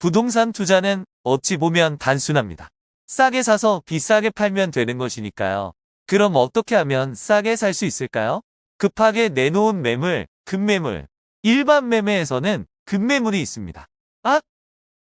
부동산 투자는 어찌 보면 단순합니다. 싸게 사서 비싸게 팔면 되는 것이니까요. 그럼 어떻게 하면 싸게 살 수 있을까요? 급하게 내놓은 매물, 급매물. 일반 매매에서는 급매물이 있습니다. 아?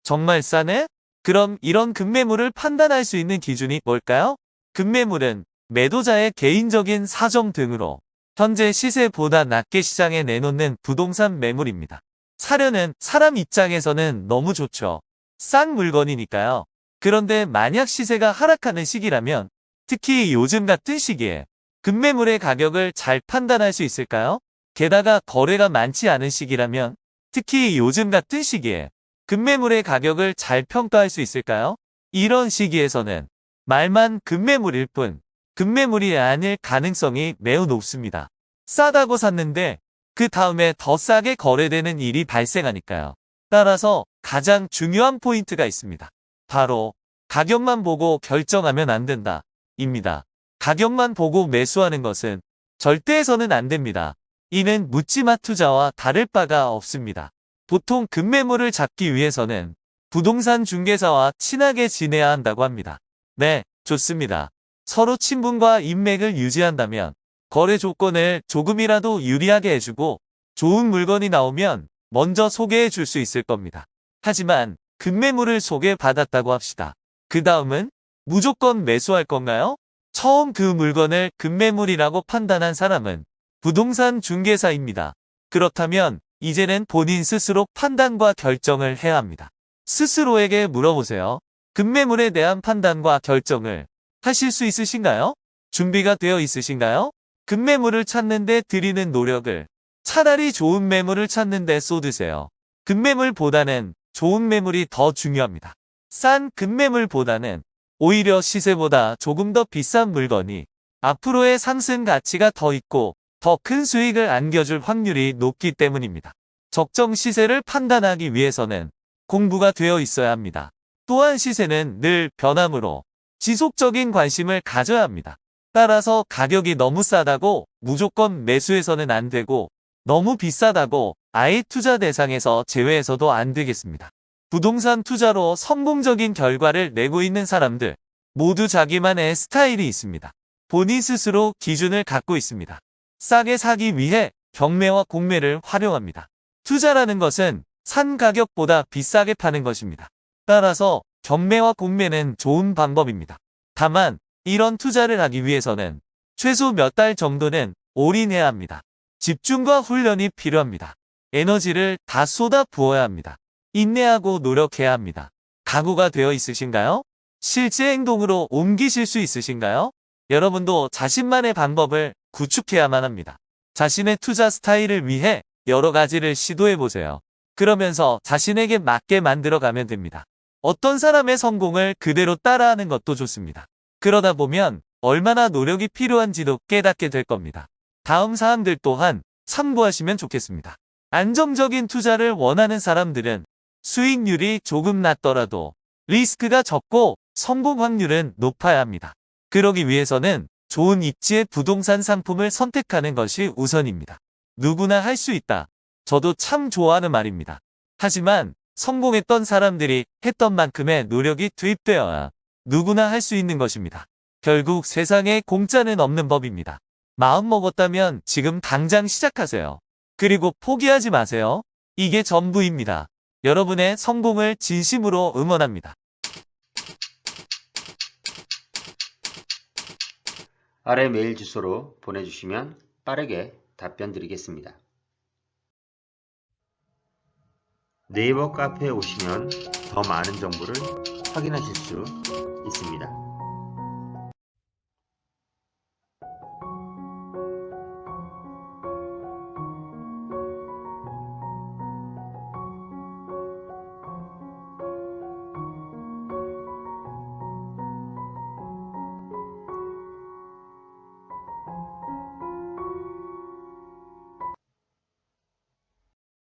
정말 싸네? 그럼 이런 급매물을 판단할 수 있는 기준이 뭘까요? 급매물은 매도자의 개인적인 사정 등으로 현재 시세보다 낮게 시장에 내놓는 부동산 매물입니다. 사려는 사람 입장에서는 너무 좋죠. 싼 물건이니까요. 그런데 만약 시세가 하락하는 시기라면 특히 요즘 같은 시기에 급매물의 가격을 잘 판단할 수 있을까요? 게다가 거래가 많지 않은 시기라면 특히 요즘 같은 시기에 급매물의 가격을 잘 평가할 수 있을까요? 이런 시기에서는 말만 급매물일 뿐 급매물이 아닐 가능성이 매우 높습니다. 싸다고 샀는데 그 다음에 더 싸게 거래되는 일이 발생하니까요. 따라서 가장 중요한 포인트가 있습니다. 바로 가격만 보고 결정하면 안 된다. 입니다. 가격만 보고 매수하는 것은 절대 해서는 안 됩니다. 이는 묻지마 투자와 다를 바가 없습니다. 보통 급매물을 잡기 위해서는 부동산 중개사와 친하게 지내야 한다고 합니다. 네, 좋습니다. 서로 친분과 인맥을 유지한다면 거래 조건을 조금이라도 유리하게 해주고 좋은 물건이 나오면 먼저 소개해 줄 수 있을 겁니다. 하지만 급매물을 소개받았다고 합시다. 그 다음은 무조건 매수할 건가요? 처음 그 물건을 급매물이라고 판단한 사람은 부동산 중개사입니다. 그렇다면 이제는 본인 스스로 판단과 결정을 해야 합니다. 스스로에게 물어보세요. 급매물에 대한 판단과 결정을 하실 수 있으신가요? 준비가 되어 있으신가요? 급매물을 찾는데 들이는 노력을 차라리 좋은 매물을 찾는데 쏟으세요. 급매물보다는 좋은 매물이 더 중요합니다. 싼 급매물보다는 오히려 시세보다 조금 더 비싼 물건이 앞으로의 상승 가치가 더 있고 더 큰 수익을 안겨줄 확률이 높기 때문입니다. 적정 시세를 판단하기 위해서는 공부가 되어 있어야 합니다. 또한 시세는 늘 변함으로 지속적인 관심을 가져야 합니다. 따라서 가격이 너무 싸다고 무조건 매수해서는 안 되고 너무 비싸다고 아예 투자 대상에서 제외해서도 안 되겠습니다. 부동산 투자로 성공적인 결과를 내고 있는 사람들 모두 자기만의 스타일이 있습니다. 본인 스스로 기준을 갖고 있습니다. 싸게 사기 위해 경매와 공매를 활용합니다. 투자라는 것은 산 가격보다 비싸게 파는 것입니다. 따라서 경매와 공매는 좋은 방법입니다. 다만 이런 투자를 하기 위해서는 최소 몇 달 정도는 올인해야 합니다. 집중과 훈련이 필요합니다. 에너지를 다 쏟아 부어야 합니다. 인내하고 노력해야 합니다. 각오가 되어 있으신가요? 실제 행동으로 옮기실 수 있으신가요? 여러분도 자신만의 방법을 구축해야만 합니다. 자신의 투자 스타일을 위해 여러 가지를 시도해 보세요. 그러면서 자신에게 맞게 만들어 가면 됩니다. 어떤 사람의 성공을 그대로 따라하는 것도 좋습니다. 그러다 보면 얼마나 노력이 필요한지도 깨닫게 될 겁니다. 다음 사항들 또한 참고하시면 좋겠습니다. 안정적인 투자를 원하는 사람들은 수익률이 조금 낮더라도 리스크가 적고 성공 확률은 높아야 합니다. 그러기 위해서는 좋은 입지의 부동산 상품을 선택하는 것이 우선입니다. 누구나 할 수 있다. 저도 참 좋아하는 말입니다. 하지만 성공했던 사람들이 했던 만큼의 노력이 투입되어야 누구나 할 수 있는 것입니다. 결국 세상에 공짜는 없는 법입니다. 마음 먹었다면 지금 당장 시작하세요. 그리고 포기하지 마세요. 이게 전부입니다. 여러분의 성공을 진심으로 응원합니다. 아래 메일 주소로 보내주시면 빠르게 답변 드리겠습니다. 네이버 카페에 오시면 더 많은 정보를 확인하실 수 있습니다.